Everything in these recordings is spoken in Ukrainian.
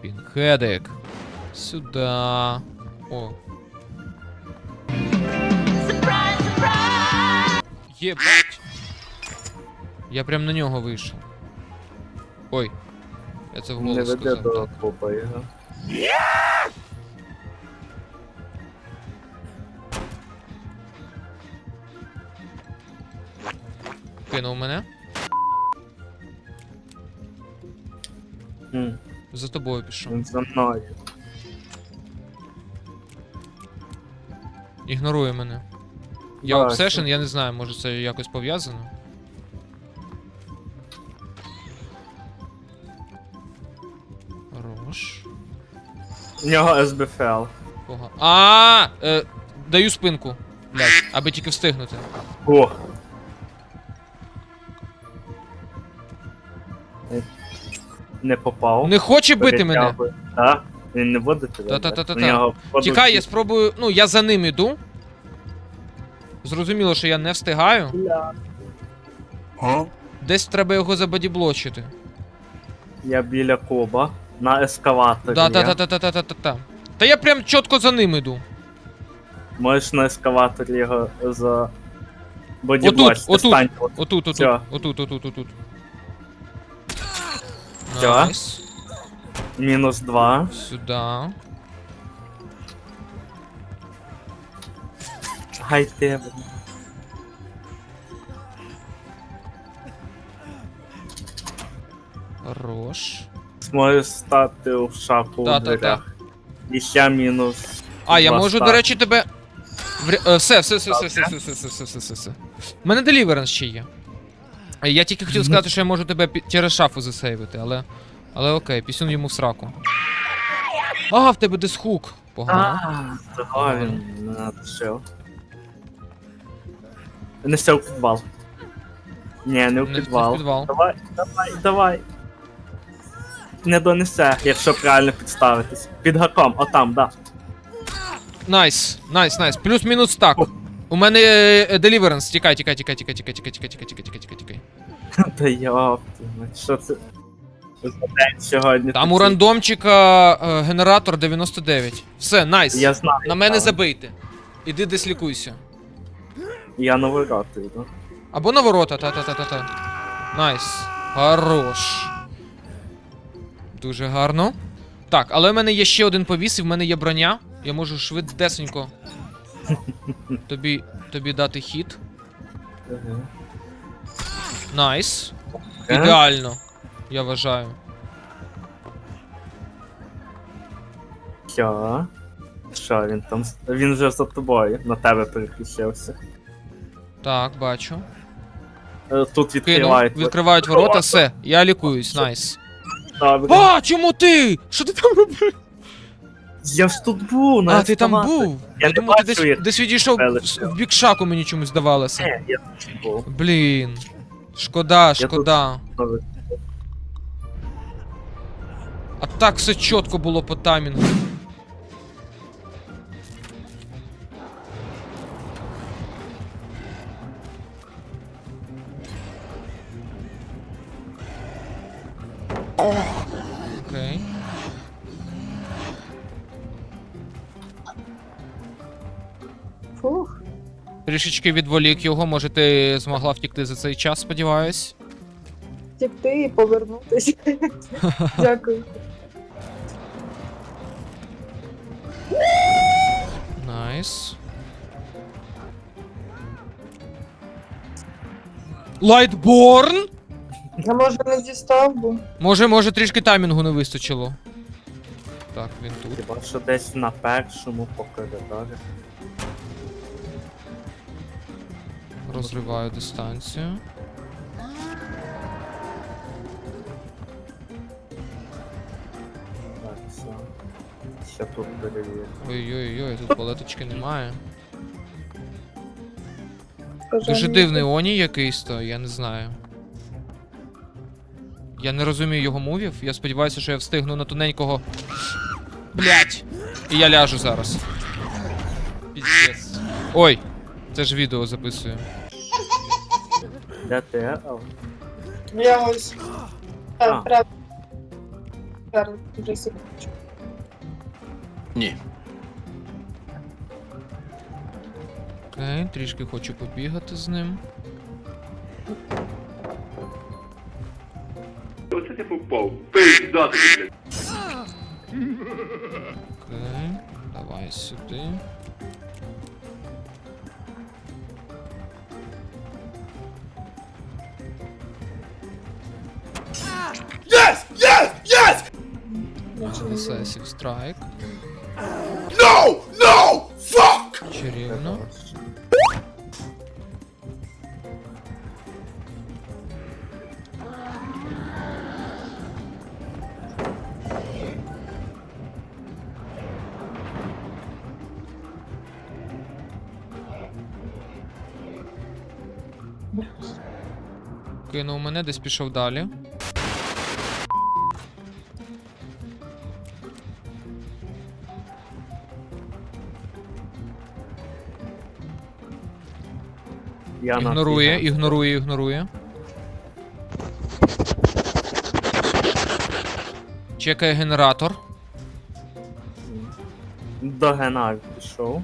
Пінхедик. Сюда. О. Єбать. Я прям на нього вийшов. Ой. Я це Не веде сказав. до попа його. Кинув мене. М, За тобою пішов. Він за мною. Ігнорує мене. Я Бачу. обсешен, я не знаю, може це якось пов'язано. Хорош. У нього СБФЛ. Пога. А, е, даю спинку. Блять, аби тільки встигнути. О! Не- попав. Не хоче бити мене. Так? Він не буде тебе. Подуть- Тікай, я спробую. Ну, я за ним іду. Зрозуміло, що я не встигаю. Бля. Десь треба його забадіблочити. Я біля коба. На ескаваторі. Да, я. та, та, та, та, та, та, та, та. Та я прям чітко за ним іду. Можеш на ескаваторі його за... Бодіблочити. отут. Стань от. Отут, отут, отут, отут, отут. Всьо. Найс. Мінус два. Сюда. Гай тебе. Хорош. Зможеш стати в шапку Та, у та. дверях. І ще мінус. А, я Два можу, до речі, тебе. вря- е, Все, все, все, все, все, все, все, все, все, все, все, все. У мене деліверанс ще є. Я тільки хотів сказати, що я можу тебе через шафу засейвити, але. Але окей, пісюн йому в сраку. А, в тебе дисхук. Погано. Того він не надушив. Несе в підвал. Ні, не в підвал. підвал. Давай, давай, давай. Не донесе, якщо правильно підставитись. Під гаком, отам, да. Найс, найс, найс. Плюс-мінус так. У мене деліверанс. Тікай, тікай, тікай, тікай, тікай, тікай, тікай, тікай, тікай, тікай. Та йопти, що це? за день сьогодні? Там у рандомчика е, генератор 99. Все, найс. Я знаю. На мене забийте. Іди десь лікуйся. Я на ворота йду. Або на ворота, та-та-та-та-та. Найс. Хорош. Дуже гарно. Так, але в мене є ще один повіс, і в мене є броня. Я можу швидесенько тобі, тобі дати хід. Ага. Найс. Ідеально. Я вважаю. Що? Що він там? Він вже за тобою, на тебе переключився. Так, бачу. Е, Тут відкривають. відкривають ворота, все. Я лікуюсь, найс. Добре. А, чому ти? Що ти там робив? Я ж тут був, на А, ти там був? Я Я не думав, ти бачу, десь, як десь відійшов в, величко. в бік шаку мені чомусь здавалося. Ні, я тут був. Блін. Шкода, шкода. А так все чітко було по таймінгу. Окей. Трішечки відволік його, може ти змогла втікти за цей час, сподіваюсь. Втекти і повернутися. Дякую. Найс. Лайтборн? А може не дістав, бо Може, може, трішки таймінгу не вистачило. Так, він тут. Хіба що десь на першому по коридорі. Розриваю дистанцію. Так, все. Ще тут перевірю. Ой-ой-ой, тут палеточки немає. Дуже дивний Оні якийсь то, я не знаю. Я не розумію його мувів. Я сподіваюся, що я встигну на тоненького. Блять! І я ляжу зараз. Піздець. Ой! Це ж відео записую. Де ти? А, Я ось. А. Так, правда. Зараз вже секундочку. Ні. Окей, трішки хочу побігати з ним. Оце ти попав. Пиздати, блядь. Окей, давай сюди. Decisive Strike. No! No! Fuck! Чарівно. Кинув мене, десь пішов далі. Я Ігнорує, ігнорує, ігнорує. Чекає генератор. До Геннадія пішов.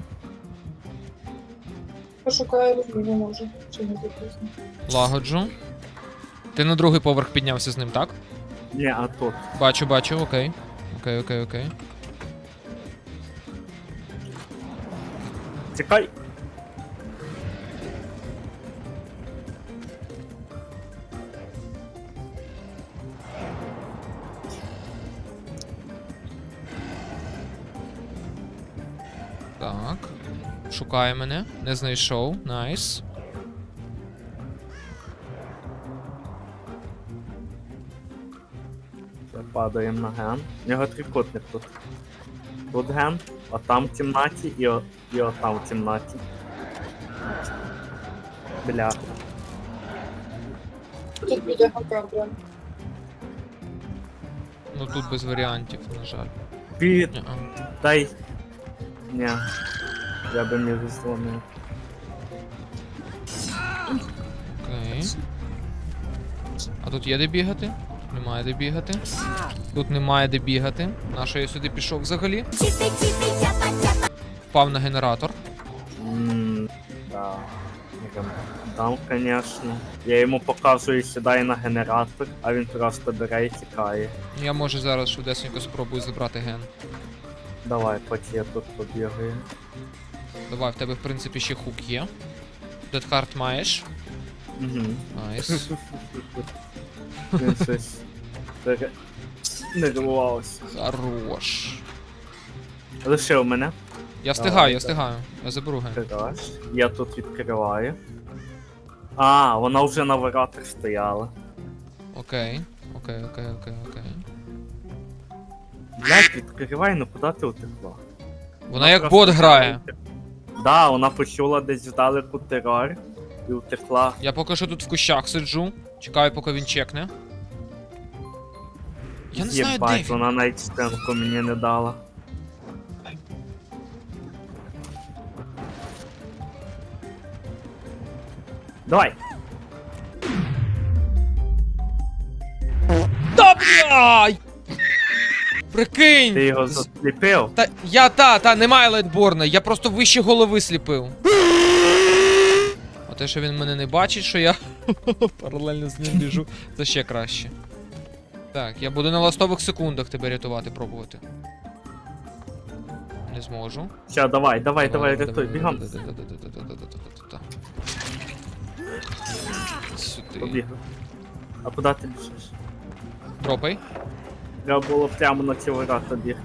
Пошукаю не можу. Чи не записано. Лагоджу. Ти на другий поверх піднявся з ним, так? Ні, а тут. Бачу, бачу, окей. Окей, окей, окей. Тікай. Шукає мене. Не знайшов. Найс. Падаємо на ген. У нього трикутник тут. Тут ген, а там в кімнаті і, о, і отам в кімнаті. Бляха. Тут біля гака. Ну тут без варіантів, на жаль. Під... Дай. Ні. Я би міг зломив. Окей. А тут є де бігати? Немає де бігати. Тут немає де бігати. На що я сюди пішов взагалі? Впав на генератор. Ммм, да. Там, конечно. Я йому показую сідай на генератор, а він просто бере і тікає. Я може зараз швидесенько спробую забрати ген. Давай, поки я тут побігаю. Давай, в тебе в принципі ще хук є. Дедхарт маєш. Угу. Найс. Він щось. Хорош. Лишив мене. Я встигаю, я встигаю. Я заберу. Гараж. Я тут відкриваю. А, вона вже на воротах стояла. Окей. Окей, окей, окей, окей. Блять, відкривай, ну куди ти утекла? Вона як просто бот грає. Да, вона почула десь вдалеку терор і утекла. Я поки що тут в кущах сиджу. Чекаю, поки він чекне. Я не знаю, де Єбать, він. вона навіть стенку мені не дала. Давай! Та бляй! Прикинь! Ти його засліпив? Та я та, та, немає лайтборна, я просто вище голови сліпив. А те, що він мене не бачить, що я паралельно з ним біжу, це ще краще. Так, я буду на ластових секундах тебе рятувати, пробувати. Не зможу. Ща, давай, давай, давай, рятуй, бігам. Сюди. А куди ти біжиш? Тропай. Треба було прямо на ці ворота бігти.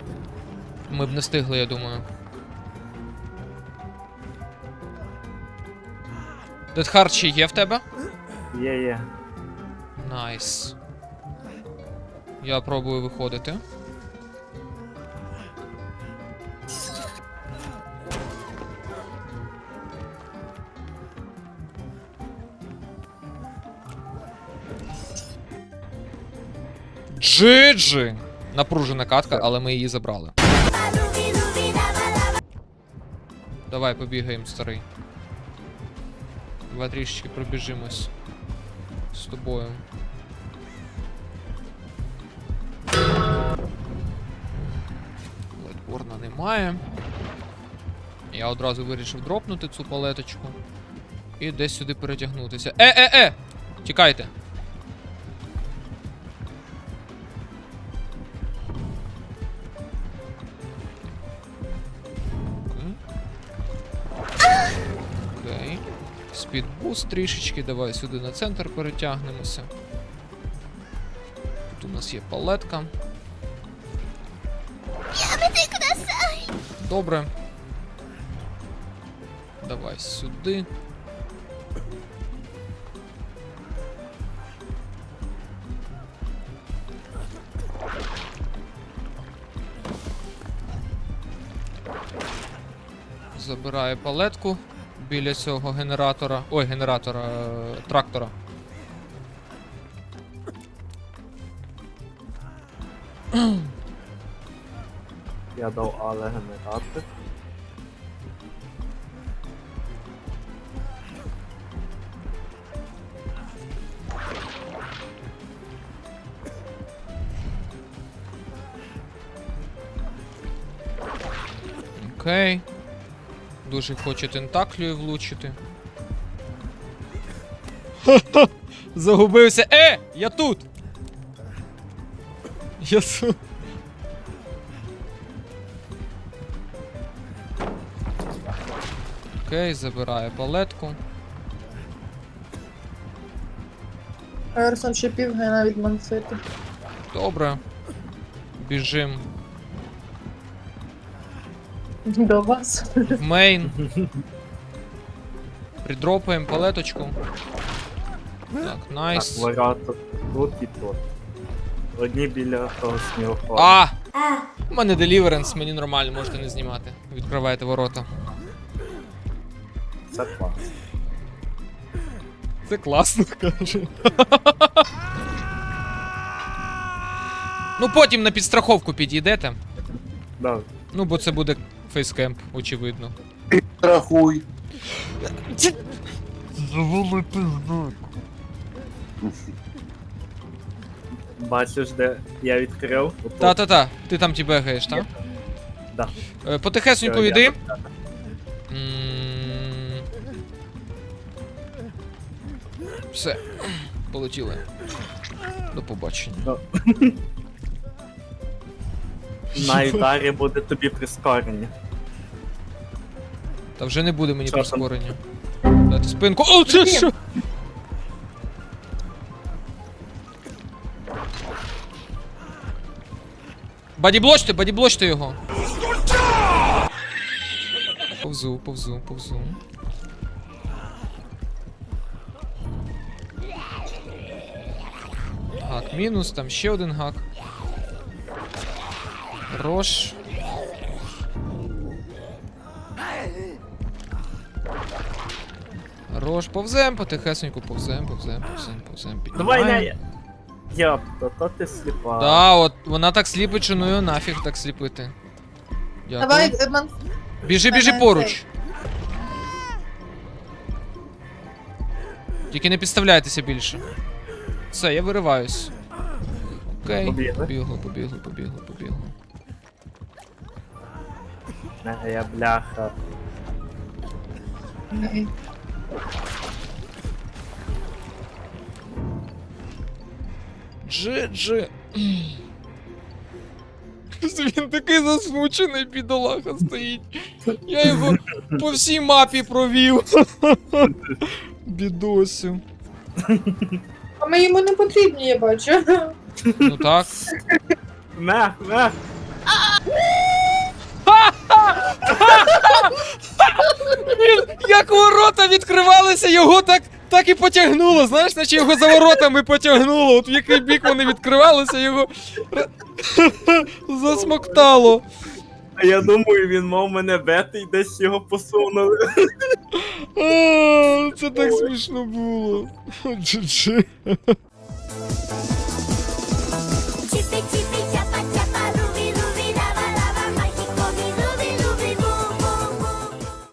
Ми б не встигли, я думаю. Дедхард ще є в тебе? Є, є. Найс. Я пробую виходити. Джиджи! Напружена катка, але ми її забрали. Давай побігаємо, старий. Давай трішечки пробіжимось з тобою. Піднімає. Я одразу вирішив дропнути цю палеточку. І десь сюди перетягнутися. Е-е-е! Тікайте. Спідбуст трішечки, давай сюди на центр перетягнемося. Тут у нас є палетка. Добре. Давай сюди. Забирає палетку біля цього генератора. Ой, генератора е, трактора. Я дав але генератор. Окей. Дуже хоче тентаклію влучити. Загубився. Е! Я тут! Я тут. Окей, забирає палетку. Ерсон ще півгена від Мансити. Добре. Біжим До вас. в мейн. Придропаємо палеточку. Так, найс. Так, варіант тут і тут. Одні біля того снігоходу. А! У мене деліверенс, мені нормально, можете не знімати. Відкривайте ворота. Це клас. Це класно, каже. ну потім на підстраховку підійдете. Да. Ну, бо це буде фейскемп, очевидно. Страхуй. Бачиш, де я відкрив? Та-та-та, ти там ті бегаєш, так? Да. Е, Потихесеньку йди. М. Все. Полетіли. До побачення. На Ідарі буде тобі прискорення. Та вже не буде мені Що там? прискорення. Дайте спинку. О, це що? Бадіблочте, бадіблочте його. Повзу, повзу, повзу. Гак мінус, там ще один гак. Рош. Рош, повзем, потихесеньку повзем, повзем, повзем, повзем. Давай на. Єпта, то ти сліпа. Да, от вона так сліпить, що ну його нафіг так сліпити. Дякую. Давай, е, Біжи, біжи поруч. Тільки не підставляйтеся більше. Все, я вириваюсь. Окей. Побігли? Побігли, побігли, побігли, побігли. Я бляха. Джи-джи. Він такий засмучений, бідолаха стоїть. Я його по всій мапі провів. Бідосю. А ми йому не потрібні, я бачу. Ну так. Мех, мех. Він, як ворота відкривалися, його так, так і потягнуло. Знаєш, наче його за воротами потягнуло. От в який бік вони відкривалися, його засмоктало. А я думаю, він мав мене бити і десь його посунули. Це так смішно було.